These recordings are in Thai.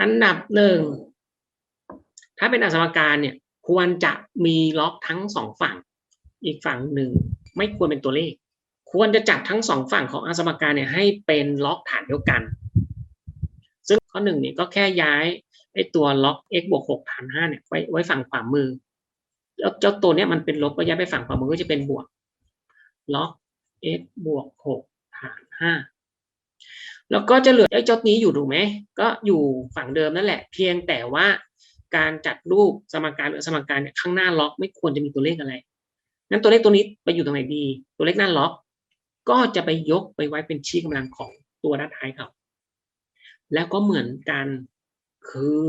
อันดับหนึ่ง ถ้าเป็นอสมการเนี่ย ควรจะมีล็อกทั้งสองฝั่ง อีกฝั่งหนึ่งไม่ควรเป็นตัวเลข ควรจะจัดทั้งสองฝั่งของอสมการเนี่ยให้เป็นล็อกฐานเดียวกัน ซึ่งข้อหนึ่งเนี่ยก็แค่ย้ายไอ้ตัวล็อก x บวกหกฐานห้าเนี่ยไว้ไว้ฝั่งขวามือ แล้วเจ้าตัวเนี้ยมันเป็นลบก็ย้ายไปฝั่งขวามือก็จะเป็นบวกล็อก x บวกหกฐานห้า แล้วก็จะเหลือไอ้เจ้านี้อยู่ถูกไหมก็อยู่ฝั่งเดิมนั่นแหละ เพียงแต่ว่าการจัดรูปสมการหรือสมการเนี่ยข้างหน้าล็อกไม่ควรจะมีตัวเลขอะไรงั้นตัวเลขตัวนี้ไปอยู่ตรงไหนดี ตัวเลขหน้าล็อก ก็จะไปยกไปไว้เป็นชี้กำลังของตัวด้านท้ายเขาแล้วก็เหมือนกันคือ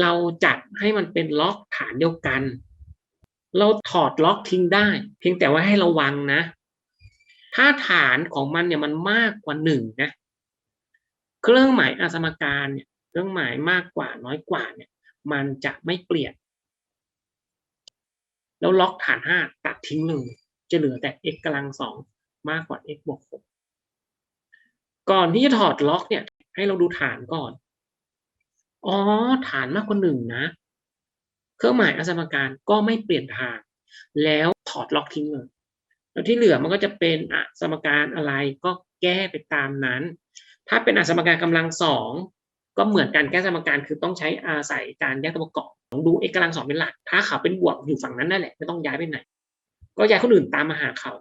เราจัดให้มันเป็นล็อกฐานเดียวกัน เราถอดล็อกทิ้งได้ เพียงแต่ว่าให้ระวังนะ ถ้าฐานของมันเนี่ยมันมากกว่าหนึ่งนะ เครื่องหมายอสมการเนี่ยเครื่องหมายมากกว่าน้อยกว่าเนี่ย มันจะไม่เปลี่ยน แล้วล็อกฐานห้าตัดทิ้งเลยจะเหลือแต่ x กำลังสองมากกว่า x บวกหกก่อนที่จะถอดล็อกเนี่ย ให้เราดูฐานก่อน อ๋อ ฐานมากกว่าหนึ่งนะ เครื่องหมายอสมการก็ไม่เปลี่ยนทาง แล้วถอดล็อกทิ้งเลย แล้วที่เหลือมันก็จะเป็นอสมการอะไรก็แก้ไปตามนั้น ถ้าเป็นอสมการกำลังสองก็เหมือนกันแก้สมการคือต้องใช้อาศัยการแยกตัวประกอบต้องดู x กกำลังสองเป็นหลัก ถ้าเขาเป็นบวกอยู่ฝั่งนั้นนั่นแหละไม่ต้องย้ายไปไหน ก็ย้ายคนอื่นตามมาหาเขา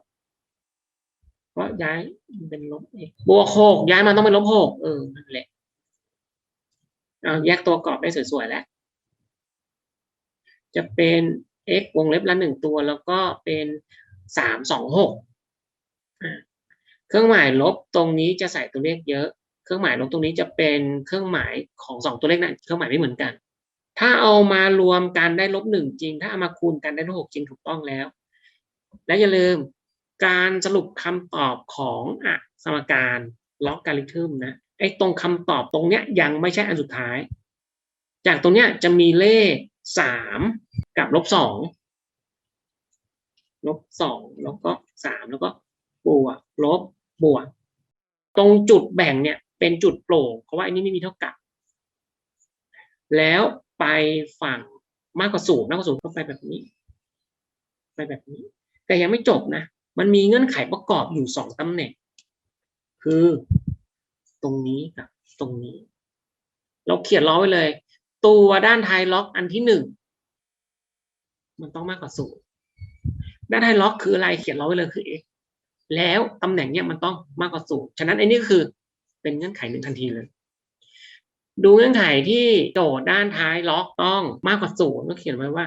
เพราะย้ายเป็นลบ x บวกหกย้ายมาต้องเป็นลบหกเออนั่นแหละเอาแยกตัวกระกอบได้สวยๆแล้วจะเป็น x วงเล็บละหนึ่งตัว แล้วก็เป็นสามสองหก เครื่องหมายลบตรงนี้จะใส่ตัวเลขเยอะ เครื่องหมายลบตรงนี้จะเป็นเครื่องหมายของสองตัวเลขนั้นเครื่องหมายไม่เหมือนกัน ถ้าเอามารวมกันได้ลบหนึ่งจริง ถ้าเอามาคูณกันได้ลบหกจริงถูกต้องแล้ว และอย่าลืมการสรุปคำตอบของอะสมการล็อกการิทึมนะไอ้ตรงคำตอบตรงเนี้ยยังไม่ใช่อันสุดท้าย จากตรงเนี้ยจะมีเลขสามกับลบสองลบสองแล้วก็สามแล้วก็บวกลบ บวก ตรงจุดแบ่งเนี่ย เป็นจุดโปร่งเพราะว่าอันนี้ไม่มีเท่ากับ แล้วไปฝั่งมากกว่าศูนย์มากกว่าศูนย์ก็ไปแบบนี้ ไปแบบนี้ แต่ยังไม่จบนะ มันมีเงื่อนไขประกอบอยู่สองตำแหน่ง คือตรงนี้กับตรงนี้ เราเขียนล้อไว้เลย ตัวด้านท้ายล็อกอันที่หนึ่งมันต้องมากกว่าศูนย์ด้านท้ายล็อกคืออะไรเขียนล้อไว้เลยคือ x แล้วตำแหน่งเนี้ยมันต้องมากกว่าศูนย์ฉะนั้นไอ้นี่คือเป็นเงื่อนไขหนึ่งทันทีเลย ดูเงื่อนไขที่โจทย์ด้านท้ายล็อกต้องมากกว่าศูนย์ก็เขียนไว้ว่า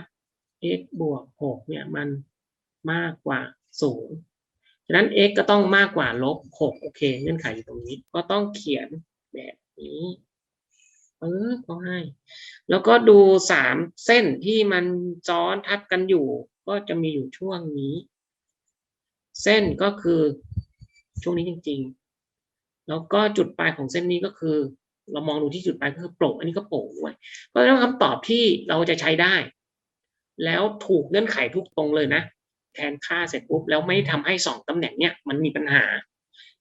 x บวกหกเนี่ยมันมากกว่าศูนย์ฉะนั้น x ก็ต้องมากกว่าลบหกโอเค เงื่อนไขอยู่ตรงนี้ ก็ต้องเขียนแบบนี้เออก็ให้ แล้วก็ดูสามเส้นที่มันซ้อนทับกันอยู่ ก็จะมีอยู่ช่วงนี้ เส้นก็คือช่วงนี้จริง ๆ แล้วก็จุดปลายของเส้นนี้ก็คือ เรามองดูที่จุดปลายก็คือโปร่งอันนี้ก็โปร่งด้วยก็ต้องคำตอบที่เราจะใช้ได้ แล้วถูกเงื่อนไขทุกตรงเลยนะ แทนค่าเสร็จปุ๊บแล้วไม่ทำให้สองตำแหน่งเนี้ยมันมีปัญหา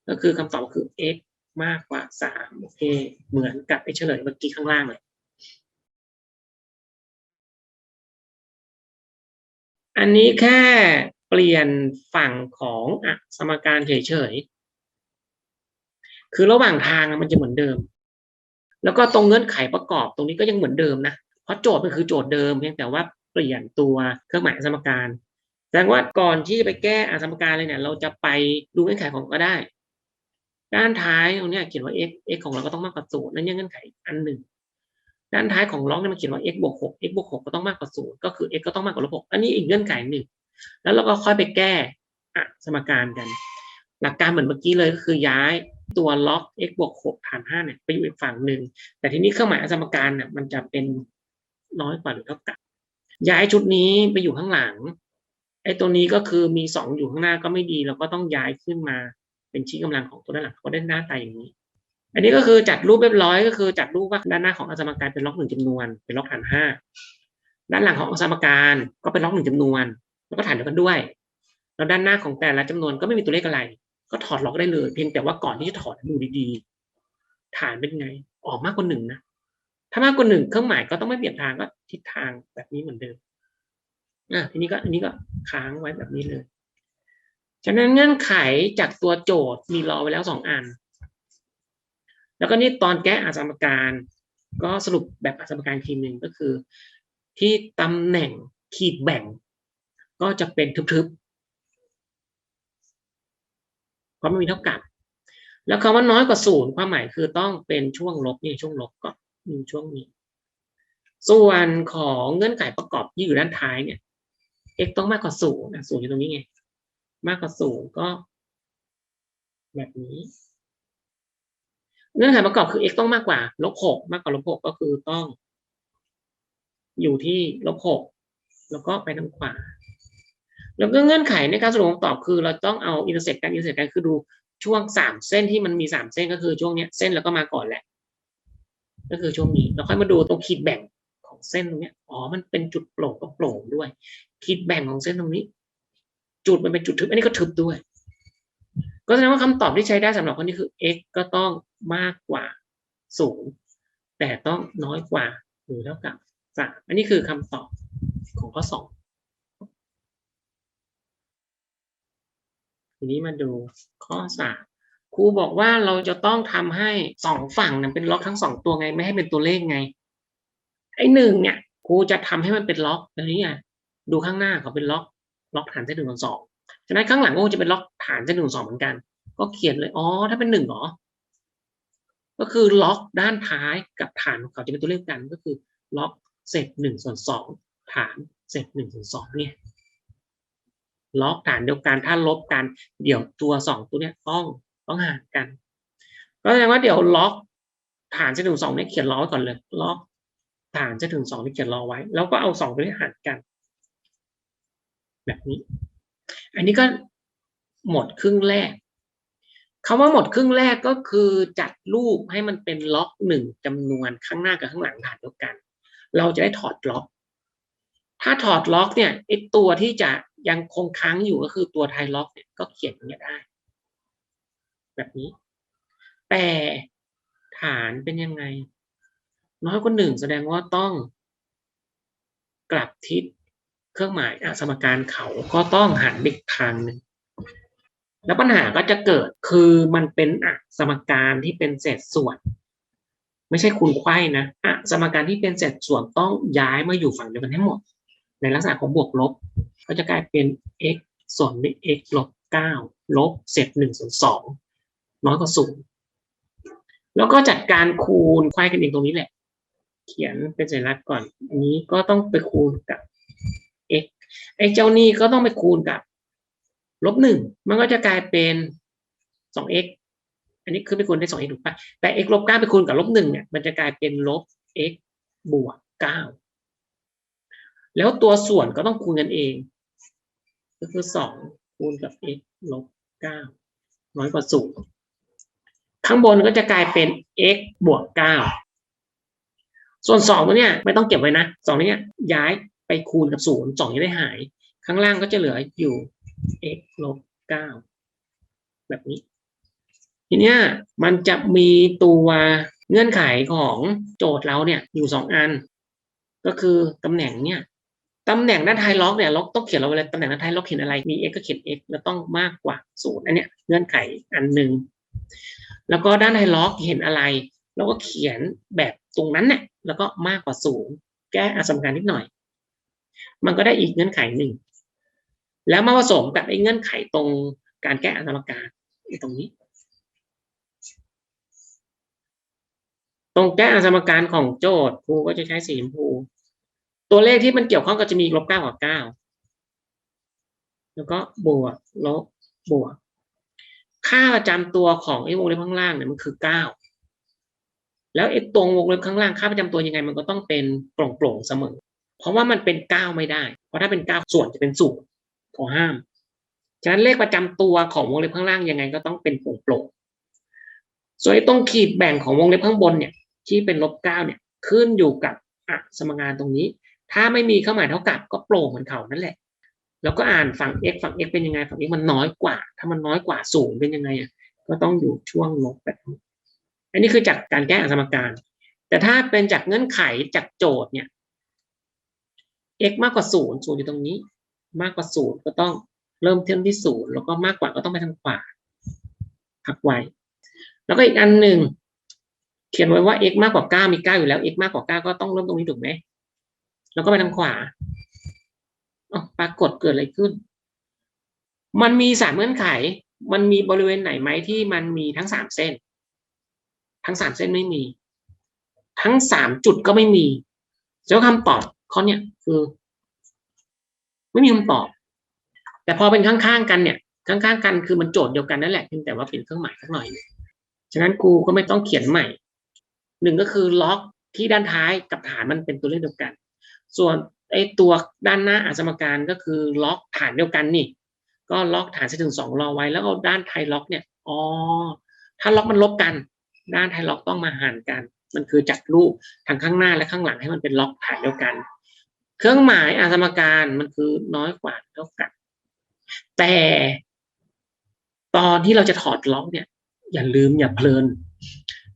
ก็คือคำตอบคือ x มากกว่าสามโอเคเหมือนกับไอ้เฉลยเมื่อกี้ข้างล่างเลยอันนี้แค่ ลี่ยนฝั่งของอสมการเฉยๆ คือระหว่างทางมันจะเหมือนเดิม แล้วก็ตรงเงื่อนไขประกอบตรงนี้ก็ยังเหมือนเดิมนะ เพราะโจทย์มันคือโจทย์เดิมเพียงแต่ว่าเปลี่ยนตัวเครื่องหมายสมการ แสดงว่าก่อนที่จะไปแก้อสมการเลยเนี่ย เราจะไปดูเงื่อนไขของก็ได้ ด้านท้ายตรงนี้เขียนว่า x x ของเราก็ต้องมากกว่าศูนย์นั่นยังเงื่อนไขอันหนึ่งด้านท้ายของล็อกเนี่ยมันเขียนว่า x บวกหก x บวกหกก็ต้องมากกว่าศูนย์ก็คือ x ก็ต้องมากกว่าลบหกอันนี้อีกเงื่อนไขหนึ่ง แล้วเราก็ค่อยไปแก้อะสมการกัน หลักการเหมือนเมื่อกี้เลยก็คือย้ายตัวล็อก x บวกหกฐานห้าเนี่ยไปอยู่อีกฝั่งหนึ่ง แต่ทีนี้เครื่องหมายอสมการเนี่ยมันจะเป็นน้อยกว่าหรือเท่ากับ ย้ายชุดนี้ไปอยู่ข้างหลังไอ้ตัวนี้ก็คือมีสอยู่ข้างหน้าก็ไม่ดี เราก็ต้องย้ายขึ้นมาเป็นชี้กำลังของตัวด้านหลังก็ได้หน้าตาอย่างนี้ อันนี้ก็คือจัดรูปเรียบร้อยก็คือจัดรูปว่าด้านหน้าของอสมการเป็นล็อกหนึ่งจำนวน เป็นล็อกฐานห้าด้านหลังของอสมการก็เป็นล็อกหนึ่งจำนวน แล้วก็ฐานเดียวกันด้วย แล้วด้านหน้าของแต่ละจำนวนก็ไม่มีตัวเลขอะไร ก็ถอดล็อกได้เลย เพียงแต่ว่าก่อนที่จะถอดดูดีๆ ฐานเป็นไง ออกมากกว่าหนึ่งนะถ้ามากกว่าหนึ่งเครื่องหมายก็ต้องไม่เปลี่ยนทางก็ทิศทางแบบนี้เหมือนเดิมอะทีนี้ก็อันนี้ก็ค้างไว้แบบนี้เลยฉะนั้นเงื่อนไขจากตัวโจทย์มีรอไว้แล้วสองอัน แล้วก็นี่ตอนแก้อาสมการก็สรุปแบบอาสมการทีหนึ่งก็คือ ที่ตำแหน่งขีดแบ่ง ก็จะเป็นทึบๆเพราะไม่มีเท่ากับ แล้วคำว่าน้อยกว่าศูนย์ความหมายคือต้องเป็นช่วงลบนี่ช่วงลบก็มีช่วงนี้ส่วนของเงื่อนไขประกอบที่อยู่ด้านท้ายเนี่ย x ต้องมากกว่าศูนย์นะศูนย์อยู่ตรงนี้ไง มากกว่าศูนย์ก็ แบบนี้ เงื่อนไขประกอบคือ x ต้องมากกว่าลบหกมากกว่าลบหกก็คือต้อง อยู่ที่ลบหกแล้วก็ไปทางขวา แล้วก็เงื่อนไขในการสรุปคำตอบคือ เราต้องเอาอินเตอร์เซ็ตกันอินเตอร์เซ็ตกันคือดูช่วงสามเส้นที่มันมีสามเส้นก็คือช่วงเนี้ยเส้นแล้วก็มาก่อนแหละ ก็คือช่วงนี้เราค่อยมาดูตรงขีดแบ่งของเส้นตรงเนี้ยอ๋อมันเป็นจุดโปร่งก็โปร่งด้วย ขีดแบ่งของเส้นตรงนี้ จุดมันเป็นจุดทึบ อันนี้ก็ทึบด้วย ก็แสดงว่าคำตอบที่ใช้ได้สำหรับคนนี้คือ x ก็ต้องมากกว่าศูนย์แต่ต้องน้อยกว่าหรือเท่ากับสามอันนี้คือคำตอบของข้อสอง ทีนี้มาดูข้อสามครูบอกว่าเราจะต้องทำให้สองฝั่งนั้นเป็นล็อกทั้งสองตัวไง ไม่ให้เป็นตัวเลขไง ไอ้หนึ่งเนี่ยครูจะทำให้มันเป็นล็อกอันนี้ไงดูข้างหน้าเขาเป็นล็อก ล็อกฐานเส้นหนึ่งส่วนสองฉะนั้นข้างหลังก็จะเป็นล็อกฐานเส้นหนึ่งสองเหมือนกัน ก็เขียนเลยอ๋อถ้าเป็นหนึ่งหรอ ก็คือล็อกด้านท้ายกับฐานของเขาจะเป็นตัวเลขกันก็คือ ล็อกเศษหนึ่งส่วนสองฐานเศษหนึ่งส่วนสองเนี่ย ล็อกฐานเดียวกันถ้าลบกัน เดี๋ยวตัวสองตัวเนี้ยต้องต้องห่างกันก็แสดงว่าเดี๋ยวล็อกฐานเส้นถึงสองเนี่ยเขียนล้อไว้ก่อนเลยล็อกฐานเส้นถึงสองที่เขียนล้อไว้ แล้วก็เอาสองตัวนี้ห่างกัน แบบนี้ อันนี้ก็หมดครึ่งแรกคำว่าหมดครึ่งแรกก็คือจัดรูปให้มันเป็นล็อกหนึ่งจำนวนข้างหน้ากับข้างหลังฐานเดียวกัน เราจะได้ถอดล็อก ถ้าถอดล็อกเนี่ยไอตัวที่จะ ยังคงค้างอยู่ก็คือตัวไทล็อกเนี่ยก็เขียนอย่างนี้ได้ แบบนี้ แต่ฐานเป็นยังไง น้อยกว่าหนึ่งแสดงว่าต้อง กลับทิศเครื่องหมายอสมการเขาก็ต้องหันอีกทางหนึ่งแล้วปัญหาก็จะเกิดคือมันเป็นอสมการที่เป็นเศษส่วน ไม่ใช่คูณไขว้นะอสมการที่เป็นเศษส่วนต้องย้ายมาอยู่ฝั่งเดียวกันให้หมด ในลักษณะของบวกลบ ก็จะกลายเป็น x ส่วนด้วย x ลบเก้าลบเศษหนึ่งส่วนสองน้อยกว่าศูนย์แล้วก็จัดการคูณไขว้กันเองตรงนี้แหละ เขียนเป็นสัญลักษณ์ก่อน อันนี้ก็ต้องไปคูณกับ x ไอ้เจ้านี่ก็ต้องไปคูณกับลบหนึ่งมันก็จะกลายเป็นสอง x อันนี้คือไปคูณได้สอง x ถูกปะแต่ x ลบเก้าไปคูณกับลบหนึ่งเนี่ยมันจะกลายเป็นลบ x บวกเก้า แล้วตัวส่วนก็ต้องคูณกันเอง ก็คือสองคูณกับ x ลบเก้าน้อยกว่าศูนย์ข้างบนก็จะกลายเป็น x บวกเก้าส่วนสองตัวเนี้ยไม่ต้องเก็บไว้นะสองเนี้ย้ายไปคูณกับศูนย์สองจะได้หาย ข้างล่างก็จะเหลืออยู่ x ลบเก้าแบบนี้ ทีเนี้ยมันจะมีตัวเงื่อนไขของโจทย์เราเนี่ยอยู่สองอัน ก็คือตำแหน่งเนี่ย ตำแหน่งด้านท้ายล็อกเนี่ยล็อกต้องเขียนเราไว้เลยตำแหน่งด้านท้ายล็อกเขียนอะไรมี x ก็เขียน x แล้วต้องมากกว่าศูนย์อันเนี้ยเงื่อนไขอันหนึ่งแล้วก็ด้านท้ายล็อกเห็นอะไร แล้วก็เขียนแบบตรงนั้นเนี่ยแล้วก็มากกว่าศูนย์แก้อสมการนิดหน่อย มันก็ได้อีกเงื่อนไขหนึ่งแล้วมาผสมกับไอ้เงื่อนไขตรงการแก้อสมการตรงนี้ ตรงแก้อสมการของโจทย์ครูก็จะใช้สีชมพู ตัวเลขที่มันเกี่ยวข้องก็จะมีลบเก้ากับเก้าแล้วก็บวกลบบวก ค่าประจำตัวของไอ้วงเล็บข้างล่างเนี่ยมันคือเก้าแล้วไอ้ตรงวงเล็บข้างล่างค่าประจำตัวยังไง มันก็ต้องเป็นโปร่งๆเสมอ เพราะว่ามันเป็นเก้าไม่ได้ เพราะถ้าเป็นเก้าส่วนจะเป็นศูนย์ขอห้าม ฉะนั้นเลขประจำตัวของวงเล็บข้างล่างยังไงก็ต้องเป็นโปร่งๆส่วนตรงขีดแบ่งของวงเล็บข้างบนเนี่ยที่เป็นลบเก้าเนี่ยขึ้นอยู่กับอะสมการตรงนี้ ถ้าไม่มีเครื่องหมายเท่ากับก็โปร่งเหมือนเขานั่นแหละ แล้วก็อ่านฝั่ง x ฝั่ง x เป็นยังไง ฝั่ง x มันน้อยกว่า ถ้ามันน้อยกว่าศูนย์เป็นยังไงอะก็ต้องอยู่ช่วงลบแบบนี้อันนี้คือจากการแก้อสมการ แต่ถ้าเป็นจากเงื่อนไขจากโจทย์เนี่ย x มากกว่าศูนย์ศูนย์อยู่ตรงนี้ มากกว่าศูนย์ก็ต้องเริ่มเทียมที่ศูนย์แล้วก็มากกว่าก็ต้องไปทางขวาพักไว้ แล้วก็อีกอันหนึ่งเขียนไว้ว่า x มากกว่าเก้ามีเก้าอยู่แล้ว x มากกว่าเก้าก็ต้องเริ่มตรงนี้ถูกไหม แล้วก็ไปทางขวาอปรากฏเกิดอะไรขึ้น มันมีสามเงื่อนไข มันมีบริเวณไหนไหมที่มันมีทั้งสามเส้น ทั้งสามเส้นไม่มี ทั้งสามจุดก็ไม่มีแล้วคำตอบข้อเนี้ยคือ ไม่มีคำตอบ แต่พอเป็นข้างๆกันเนี่ย ข้างๆกันคือมันโจทย์เดียวกันนั่นแหละเพียงแต่ว่าเปลี่ยนเครื่องหมายสักหน่อยฉะนั้นครูก็ไม่ต้องเขียนใหม่หนึ่งก็คือล็อกที่ด้านท้ายกับฐานมันเป็นตัวเลขเดียวกัน ส่วนไอ้ตัวด้านหน้าอาสมการก็คือล็อกฐานเดียวกันนี่ ก็ล็อกฐานเส้นถึงสองรอไว้แล้วเอาด้านไทยล็อกเนี่ยอ๋อถ้าล็อกมันลบกัน ด้านไทยล็อกต้องมาหารกัน มันคือจัดรูปทางข้างหน้าและข้างหลังให้มันเป็นล็อกฐานเดียวกัน เครื่องหมายอาสมการมันคือน้อยกว่าเท่ากัน แต่ตอนที่เราจะถอดล็อกเนี่ย อย่าลืมอย่าเพลิน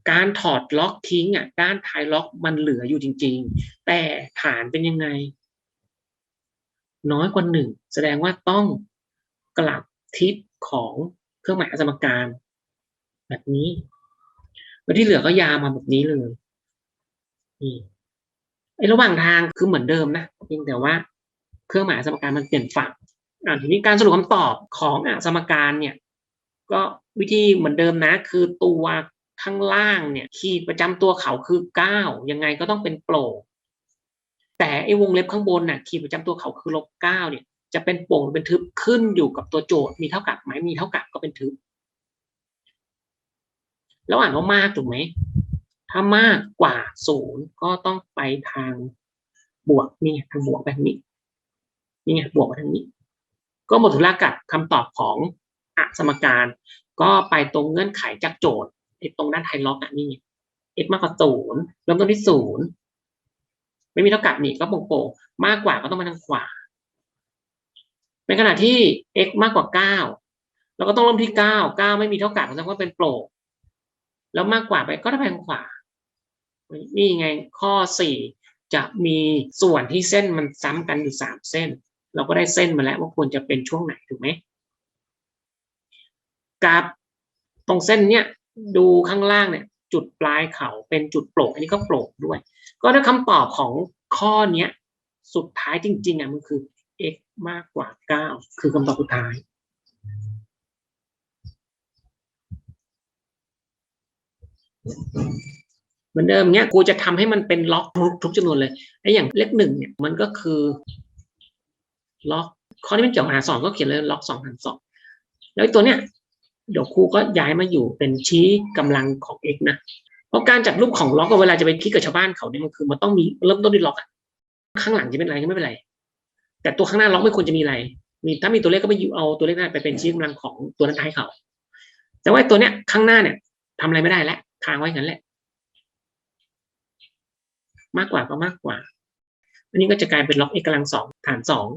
การถอดล็อกทิ้งอะด้านท้ายล็อกมันเหลืออยู่จริง ๆ แต่ฐานเป็นยังไง น้อยกว่าหนึ่งแสดงว่าต้องกลับทิศของเครื่องหมายสมการ แบบนี้แล้วที่เหลือก็ยาวมาแบบนี้เลยนี่ไอ้ระหว่างทางคือเหมือนเดิมนะเพียงแต่ว่าเครื่องหมายสมการมันเปลี่ยนฝั่งอ่าทีนี้การสรุปคำตอบของอสมการเนี่ย ก็วิธีเหมือนเดิมนะ คือตัว ข้างล่างเนี่ยขีดประจำตัวเขาคือเก้ายังไงก็ต้องเป็นโปร่งแต่ไอ้วงเล็บข้างบนน่ะขีดประจำตัวเขาคือลบเก้าเนี่ยจะเป็นโปร่งเป็นทึบขึ้นอยู่กับตัวโจทย์มีเท่ากับไหมมีเท่ากับก็เป็นทึบ แล้วอ่านว่ามากถูกไหมถ้ามากกว่าศูนย์ก็ต้องไปทางบวกนี่ทางบวกไปทางนี้นี่ไงบวกไปทางนี้ ก็หมดธุระกับคำตอบของอสมการ ก็ไปตรงเงื่อนไขจากโจทย์ ไอ้ตรงด้านไทยล็อกอะนี่ x มากกว่าศูนย์เริ่มต้นที่ศูนย์ไม่มีเท่ากับนี่ก็โป่งมากกว่าก็ต้องมาทางขวาในขณะที่ x มากกว่าเก้าเราก็ต้องเริ่มที่เก้าเก้าไม่มีเท่ากับแสดงว่าเป็นโปร่งแล้วมากกว่าไปก็ต้องไปทางขวา นี่ไงข้อสี่จะมีส่วนที่เส้นมันซ้ำกันอยู่สามเส้น เราก็ได้เส้นมาแล้วว่าควรจะเป็นช่วงไหนถูกไหมกับตรงเส้นเนี้ย ดูข้างล่างเนี่ย จุดปลายเขาเป็นจุดโปร่งอันนี้ก็โปร่งด้วย ก็ได้คำตอบของข้อเนี้ย สุดท้ายจริงๆอะมันคือ x มากกว่าเก้าคือคำตอบสุดท้ายเหมือนเดิมเนี้ยกูจะทำให้มันเป็นล็อกทุกทุกจำนวนเลยไอ้อย่างเลขหนึ่งเนี่ยมันก็คือล็อกข้อที่มันเกี่ยวกับหารสองก็เขียนเลยล็อกสองหารสองแล้วตัวเนี้ย เดี๋ยวครูก็ย้ายมาอยู่เป็นชี้กำลังของ x นะเพราะการจัดรูปของล็อกเวลาจะไปคิดกับชาวบ้านเขาเนี่ยมันคือมันต้องมีเริ่มต้นด้วยล็อกอะข้างหลังจะเป็นอะไรก็ไม่เป็นไร แต่ตัวข้างหน้าล็อกไม่ควรจะมีอะไร มีถ้ามีตัวเลขก็ไปยูเอาตัวเลขนั้นไปเป็นชี้กำลังของตัวนั้นท้ายเขา แต่ว่าตัวเนี้ยข้างหน้าเนี่ยทำอะไรไม่ได้แล้วทางไว้อย่างนั้นแหละ มากกว่าก็มากกว่า อันนี้ก็จะกลายเป็นล็อก x กำลังสองฐานสอง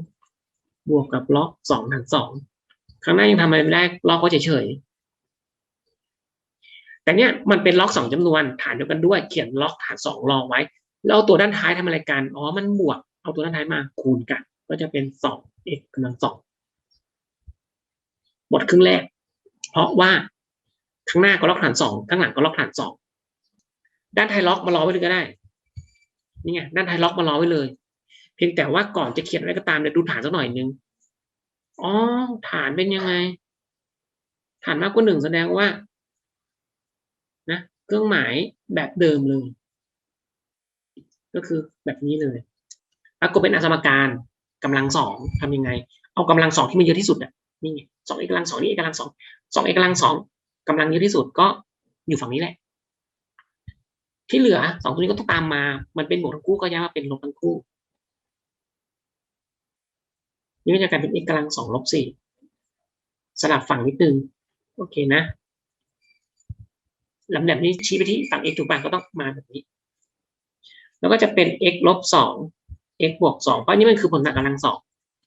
บวกกับล็อกสองฐานสอง ข้งหน้ายังทำอะไรไม่ได้ล็อกก็เฉยๆแต่เนี้ยมันเป็นล็อกสองจำนวนฐานเดียวกันด้วย เขียนล็อกฐานสองรองไว้ แล้วเอาตัวด้านท้ายทำอะไรกันอ๋อมันบวก เอาตัวด้านท้ายมาคูณกัน ก็จะเป็นสอง x กำลังสองหมดครึ่งแรก เพราะว่าข้างหน้าก็ล็อกฐานสองข้างหลังก็ล็อกฐานสองด้านท้ายล็อกมารอไว้เลยก็ได้นี่ไงด้านท้ายล็อกมารอไว้เลย เพียงแต่ว่าก่อนจะเขียนอะไรก็ตามเนี่ยดูฐานสักหน่อยนึง อ๋อ ฐานเป็นยังไง ฐานมากกว่าหนึ่งแสดงว่า นะ เครื่องหมายแบบเดิมเลย ก็คือแบบนี้เลยปรากฏเป็นอสมการกำลังสองทำยังไง เอากำลังสองที่มันเยอะที่สุดอะนี่สองเอกกำลังสองนี่เอกกำลังสองสองเอกกำลังสองกำลังเยอะที่สุดก็อยู่ฝั่งนี้แหละ ที่เหลือสองตัวนี้ก็ต้องตามมา มันเป็นบวกทั้งคู่ก็ย้ายมาเป็นลบทั้งคู่ นี่ก็จะกลายเป็น x กำลังสองลบสี่สลับฝั่งนิดนึง โอเคนะลำดับนี้ชี้ไปที่ฝั่ง x ถูกป่ะก็ต้องมาแบบนี้ แล้วก็จะเป็น x ลบสอง x บวกสองเพราะนี่มันคือผลจากกำลังสอง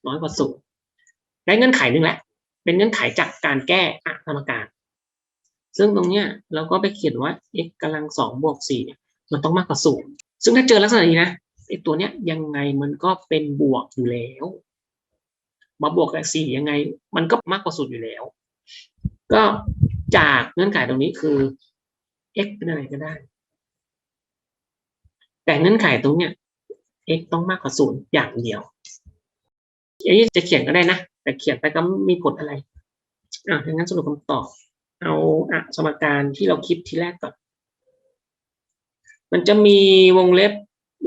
น้อยกว่าศูนย์ได้เงื่อนไขหนึ่งแหละ เป็นเงื่อนไขจากการแก้อสมการ ซึ่งตรงเนี้ยเราก็ไปเขียนว่า x กำลังสองบวกสี่มันต้องมากกว่าศูนย์ซึ่งถ้าเจอลักษณะนี้นะไอตัวเนี้ยยังไงมันก็เป็นบวกอยู่แล้ว มาบวกกับสี่ยังไง มันก็มากกว่าศูนย์อยู่แล้ว ก็จากเงื่อนไขตรงนี้คือ x เป็นอะไรก็ได้ แต่เงื่อนไขตรงเนี้ย x ต้องมากกว่าศูนย์อย่างเดียวอันนี้จะเขียนก็ได้นะ แต่เขียนไปก็ม่มีผลอะไรอะดังนั้นสรุปคำตอบ เอาอะสมการที่เราคิดทีแรกก่อน มันจะมีวงเล็บ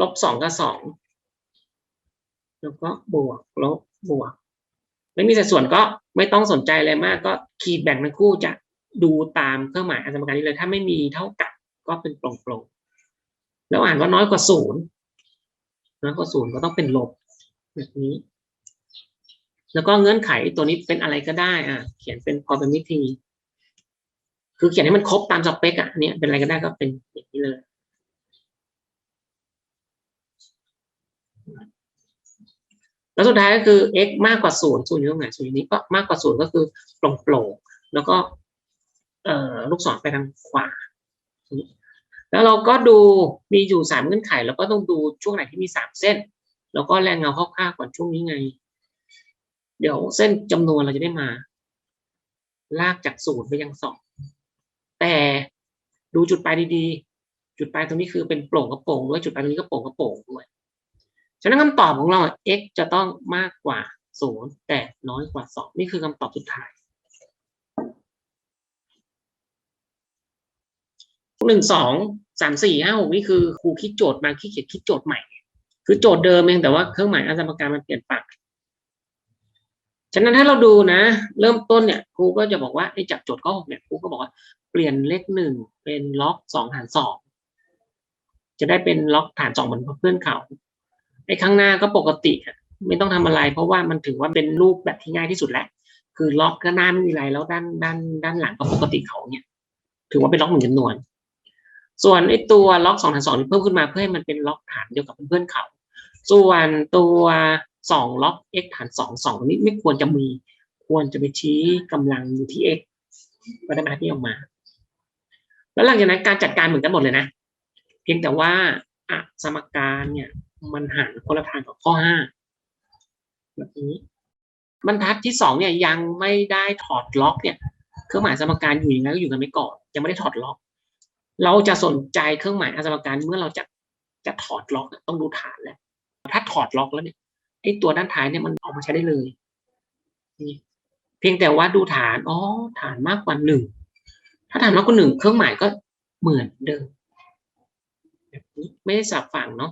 ลบสองกับสองแล้วก็บวกลบบวก ไม่มีสัดส่วนก็ไม่ต้องสนใจอะไรมาก ก็ขีดแบ่งทั้งคู่จะดูตามเครื่องหมายอันสมการนี้เลย ถ้าไม่มีเท่ากับก็เป็นโปลงๆแล้วอ่านว่าน้อยกว่าศูนย์น้อยกว่าศูนย์ก็ต้องเป็นลบแบบนี้ แล้วก็เงื่อนไขตัวนี้เป็นอะไรก็ได้อะเขียนเป็นพอเป็นวิธี คือเขียนให้มันครบตามสเปคอะเนี้ยเป็นอะไรก็ได้ก็เป็นอย่างนี้เลย แล้วสุดท้ายก็คือ x มากกว่าศูนย์ศูนย์อยู่ตรงไหนศูนย์อยู่นี้ก็มากกว่าศูนย์ก็คือโปร่งๆแล้วก็เลูกศรไปทางขวา แล้วเราก็ดูมีอยู่สามเงื่อนไข แล้วก็ต้องดูช่วงไหนที่มีสามเส้น แล้วก็แรงเงาคร่าวๆก่อนช่วงนี้ไง เดี๋ยวเส้นจำนวนเราจะได้มา ลากจากศูนย์ไปยังสองแต่ดูจุดปลายดีๆ จุดปลายตรงนี้คือเป็นโปร่งกระโปร่งด้วยจุดปลายตรงนี้ก็โปร่งกระโปร่งด้วย ฉะนั้นคำตอบของเรา x จะต้องมากกว่าศูนย์แต่น้อยกว่าสองนี่คือคำตอบสุดท้ายหนึ่งสองสามสี่ห้าหกนี่คือครูคิดโจทย์มาขี้เกียจคิดโจทย์ใหม่ คือโจทย์เดิมเองแต่ว่าเครื่องหมายอันสมการมันเปลี่ยนฝั่งฉะนั้นถ้าเราดูนะ เริ่มต้นเนี่ยครูก็จะบอกว่าไอ้จากโจทย์ข้อหกเนี่ยครูก็บอกว่าเปลี่ยนเลขหนึ่งเป็นล็อกสองหารสองจะได้เป็นล็อกฐานสองเหมือนเพื่อนเขา ไอ้ข้างหน้าก็ปกติไม่ต้องทำอะไร เพราะว่ามันถือว่าเป็นรูปแบบที่ง่ายที่สุดแล้วคือล็อกก็หน้าไม่มีอะไรแล้วด้านด้านด้านหลังก็ปกติเขาเนี่ย ถือว่าเป็นล็อกหนึ่งจำนวน ส่วนไอ้ตัวล็อกสองฐานสองนี่เพิ่มขึ้นมาเพื่อให้มันเป็นล็อกฐานเดียวกับเพื่อนๆเขา ส่วนตัวสองล็อก x ฐานสองสองนี้ไม่ควรจะมีควรจะไปชี้กำลังอยู่ที่ x ก็ได้มาที่ออกมา แล้วหลังจากนั้นการจัดการเหมือนกันหมดเลยนะ เพียงแต่ว่าอะสมการเนี่ย มันหารคนละทางกับข้อห้าแบบนี้บรรทัดที่สองเนี่ยยังไม่ได้ถอดล็อกเนี่ยเครื่องหมายสมการอยู่อย่างนั้นก็อยู่กันไม่ก่อนยังไม่ได้ถอดล็อก เราจะสนใจเครื่องหมายอันสมการเมื่อเราจะจะถอดล็อกต้องดูฐานแล้วถ้าถอดล็อกแล้วเนี่ยไอ้ตัวด้านท้ายเนี่ยมันออกมาใช้ได้เลยนี่เพียงแต่ว่าดูฐานอ๋อฐานมากกว่าหนึ่งถ้าฐานมากกว่าหนึ่งเครื่องหมายก็เหมือนเดิมแบบนี้ไม่ได้สลับฝั่งเนาะ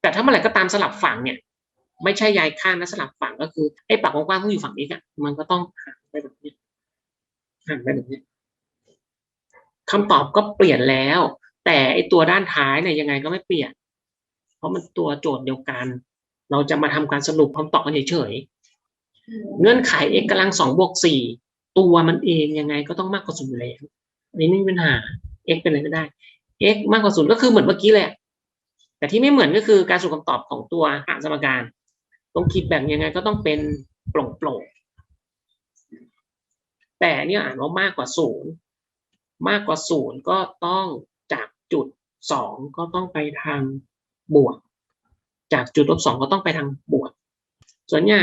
แต่ถ้าเมื่อไหร่ก็ตามสลับฝั่งเนี่ย ไม่ใช่ย้ายข้างนะสลับฝั่งก็คือไอ้ปากกว้างๆที่อยู่ฝั่งนี้อะมันก็ต้องหันไปแบบนี้หันไปแบบนี้คำตอบก็เปลี่ยนแล้ว แต่ไอ้ตัวด้านท้ายเนี่ยยังไงก็ไม่เปลี่ยน เพราะมันตัวโจทย์เดียวกัน เราจะมาทำการสรุปคำตอบกันเฉยๆเงื่อนไข x กำลังสองบวกสี่ตัวมันเองยังไงก็ต้องมากกว่าศูนย์อยู่แล้วอันนี้ไม่มีปัญหา x เป็นอะไรก็ได้ x มากกว่าศูนย์ก็คือเหมือนเมื่อกี้แหละ แต่ที่ไม่เหมือนก็คือการสรุปคำตอบของตัวหาสมการตรงคิดแบ่งยังไงก็ต้องเป็นโปร่งๆแต่เนี่ยอ่านว่ามากกว่าศูนย์มากกว่าศูนย์ก็ต้องจากจุดสองก็ต้องไปทางบวก จากจุดลบสองก็ต้องไปทางบวก ส่วนเนี่ย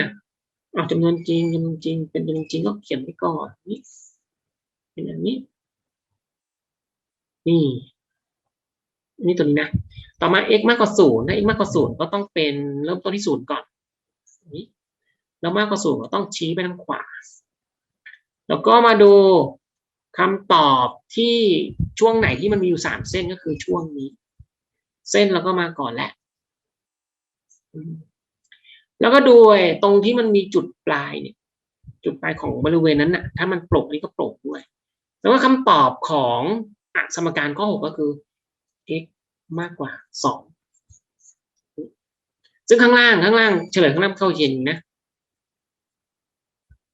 เอาจำนวนจริงจำนวนจริง เป็นจำนวนจริงก็เขียนไปก่อนนี่เป็นอย่างนี้ นี่นี่ตัวนี้นะ ต่อมา x มากกว่าศูนย์ถ้า x มากกว่าศูนย์ก็ต้องเป็นเริ่มต้นที่ศูนย์ก่อนนี้แล้วมากกว่าศูนย์ก็ต้องชี้ไปทางขวา แล้วก็มาดูคำตอบที่ช่วงไหนที่มันมีอยู่สามเส้นก็คือช่วงนี้ เส้นแล้วก็มาก่อนแหละ แล้วก็ดูตรงที่มันมีจุดปลายเนี่ย จุดปลายของบริเวณนั้นน่ะ ถ้ามันโปร่งนี่ก็โปร่งด้วยแล้วก็คำตอบของอสมการข้อหกก็คือ x มากกว่าสองซึ่งข้างล่างข้างล่างเฉลยข้างล่างเข้าเย็นนะ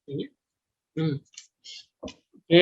อย่างเงี้ยอืมโอเค